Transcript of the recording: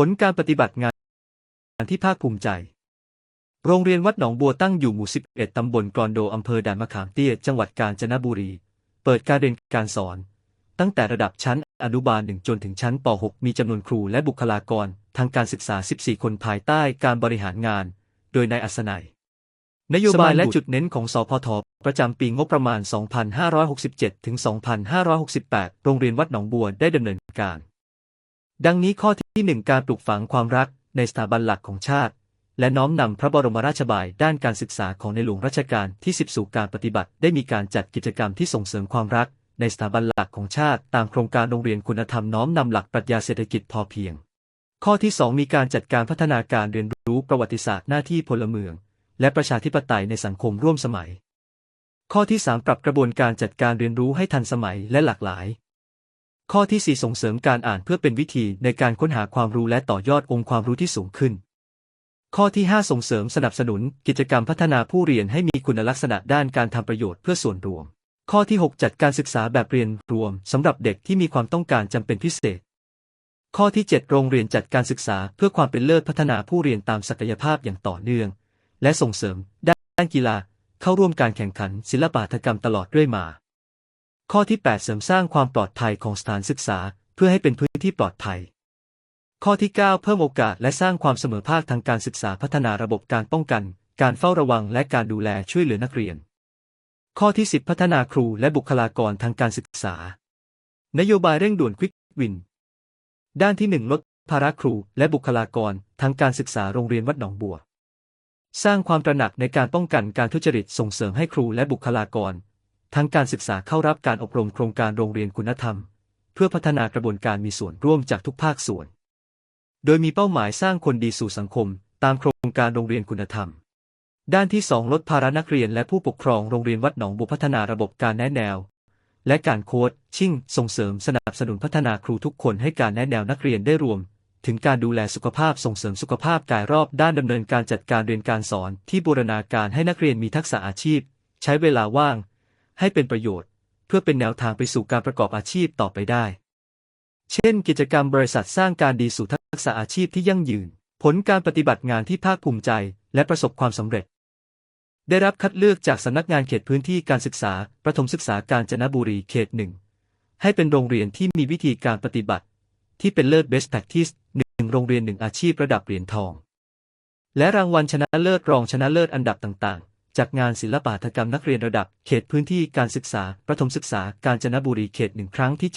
ผลการปฏิบัติงานที่ภาคภูมิใจ โรงเรียนวัดหนองบัวตั้งอยู่หมู่ 11 ตำบลกรอนโดอำเภอด่านมะขามเตี้ย จังหวัดกาญจนบุรี เปิดการเรียนการสอน ตั้งแต่ระดับชั้นอนุบาล 1 จนถึงชั้นป .6 มีจำนวนครูและบุคลากร ทางการศึกษา 14 คนภายใต้การบริหารงาน โดยนายอัศนัยนโยบายและจุดเน้นของสพท ประจำปีงบประมาณ 2567 ถึง 2568 โรงเรียนวัดหนองบัวได้ดำเนินการ ดังนี้ข้อที่ 1 การปลูกฝังความรักในสถาบันหลักของชาติ และน้อมนำพระบรมราชบายด้านการศึกษาของในหลวงรัชกาลที่ 10 สู่การปฏิบัติ ได้มีการจัดกิจกรรมที่ส่งเสริมความรัก ในสถาบันหลักของชาติ ตามโครงการโรงเรียนคุณธรรมน้อมนำหลักปรัชญาเศรษฐกิจพอเพียง ข้อที่ 2 มีการจัดการพัฒนาการเรียนรู้ประวัติศาสตร์หน้าที่พลเมือง และประชาธิปไตยในสังคมร่วมสมัย ข้อที่ 3 ปรับกระบวนการจัดการเรียนรู้ให้ทันสมัยและหลากหลาย ข้อที่ 4 ส่งเสริมการอ่านเพื่อเป็นวิธีในการค้นหาความรู้และต่อยอดองค์ความรู้ที่สูงขึ้น ข้อที่ 5 ส่งเสริมสนับสนุน กิจกรรมพัฒนาผู้เรียนให้มีคุณลักษณะด้านการทำประโยชน์เพื่อส่วนรวม ข้อที่ 6 จัดการศึกษาแบบเรียนรวมสำหรับเด็กที่มีความต้องการจำเป็นพิเศษ ข้อที่ 7 โรงเรียนจัดการศึกษาเพื่อความเป็นเลิศพัฒนาผู้เรียนตามศักยภาพอย่างต่อเนื่อง และส่งเสริมด้านกีฬา เข้าร่วมการแข่งขันศิลปะกรรมตลอดเรื่อยมา ข้อที่ 8 เสริมสร้างความปลอดภัยของสถานศึกษา เพื่อให้เป็นพื้นที่ปลอดภัย ข้อที่ 9 เพิ่มโอกาสและสร้างความเสมอภาคทางการศึกษาพัฒนาระบบการป้องกัน การเฝ้าระวังและการดูแลช่วยเหลือนักเรียน ข้อที่ 10 พัฒนาครูและบุคลากรทางการศึกษา นโยบายเร่งด่วนควิกวิน ด้านที่ 1 ลดภาระครูและบุคลากรทางการศึกษาโรงเรียนวัดหนองบัว สร้างความตระหนักในการป้องกันการทุจริตส่งเสริมให้ครูและบุคลากร ทางการศึกษาเข้ารับการอบรมโครงการโรงเรียนคุณธรรม เพื่อพัฒนากระบวนการมีส่วนร่วมจากทุกภาคส่วน โดยมีเป้าหมายสร้างคนดีสู่สังคม ตามโครงการโรงเรียนคุณธรรม ด้านที่ 2 ลดภาระนักเรียนและผู้ปกครองโรงเรียนวัดหนองบัวพัฒนาระบบการแนะแนว และการโค้ดชิ่ง ส่งเสริมสนับสนุนพัฒนาครูทุกคนให้การแนะแนวนักเรียนได้รวมถึงการดูแลสุขภาพส่งเสริมสุขภาพกายรอบด้านดำเนินการจัดการเรียนการสอนที่บูรณาการให้นักเรียนมีทักษะอาชีพ ใช้เวลาว่าง ให้เป็นประโยชน์ เพื่อเป็นแนวทางไปสู่การประกอบอาชีพต่อไปได้ เช่น กิจกรรมบริษัทสร้างการดีสู่ทักษะอาชีพที่ยั่งยืน ผลการปฏิบัติงานที่ภาคภูมิใจ และประสบความสำเร็จ ได้รับคัดเลือกจากสำนักงานเขตพื้นที่การศึกษา ประถมศึกษากาญจนบุรีเขตหนึ่งให้เป็นโรงเรียนที่มีวิธีการปฏิบัติ ที่เป็นเลิศ best practice หนึ่งโรงเรียนหนึ่งอาชีพระดับเหรียญทอง และรางวัลชนะเลิศรองชนะเลิศอันดับต่างๆ จากงานศิลปหัตถกรรมนักเรียนระดับ เขตพื้นที่การศึกษา ประถมศึกษา กาญจนบุรีเขตหนึ่งครั้งที่